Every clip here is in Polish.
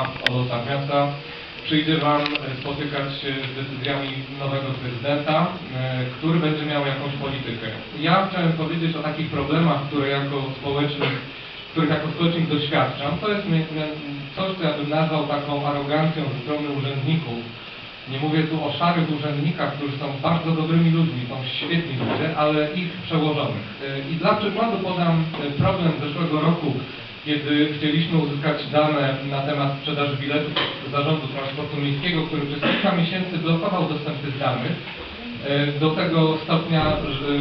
o losach miasta. Przyjdzie Wam e, spotykać się z decyzjami nowego prezydenta, e, który będzie miał jakąś politykę. Ja chciałem powiedzieć o takich problemach, które jako społecznik, których jako społecznik doświadczam. To jest coś, co ja bym nazwał taką arogancją ze strony urzędników, nie mówię tu o szarych urzędnikach, którzy są bardzo dobrymi ludźmi, są świetni ludzie, ale ich przełożonych. Y, I dla przykładu podam problem zeszłego roku, kiedy chcieliśmy uzyskać dane na temat sprzedaży biletów Zarządu Transportu Miejskiego, który przez kilka miesięcy blokował dostęp tych danych. Y, Do tego stopnia, że,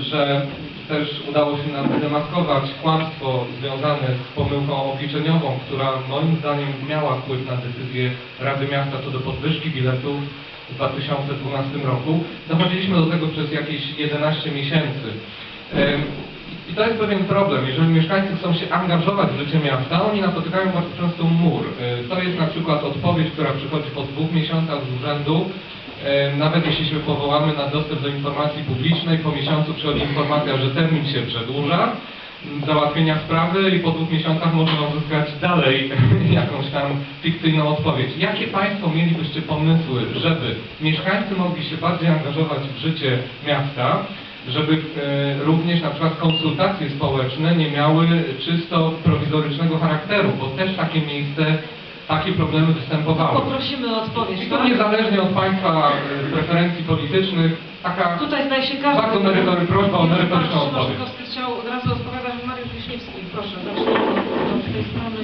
y, że też udało się nam zdemaskować kłamstwo związane z pomyłką obliczeniową, która moim zdaniem miała wpływ na decyzję Rady Miasta co do podwyżki biletów w 2012 roku. Dochodziliśmy do tego przez jakieś 11 miesięcy. I to jest pewien problem. Jeżeli mieszkańcy chcą się angażować w życie miasta, oni napotykają bardzo często mur. Y, To jest na przykład odpowiedź, która przychodzi po dwóch miesiącach z urzędu, E, Nawet jeśli się powołamy na dostęp do informacji publicznej, po miesiącu przychodzi informacja, że termin się przedłuża m, załatwienia sprawy i po dwóch miesiącach można uzyskać dalej jakąś tam fikcyjną odpowiedź. Jakie Państwo mielibyście pomysły, żeby mieszkańcy mogli się bardziej angażować w życie miasta, żeby e, również na przykład konsultacje społeczne nie miały czysto prowizorycznego charakteru, bo też takie miejsce, takie problemy występowały. Poprosimy o odpowiedź. I to tak? niezależnie od Państwa e, preferencji politycznych, taka Tutaj zdaje się każdy... bardzo merytory, prośba o merytoryczną odpowiedź. Chciał od razu odpowiadać Mariusz Wiśniewski. Proszę, zacznijmy od tej strony.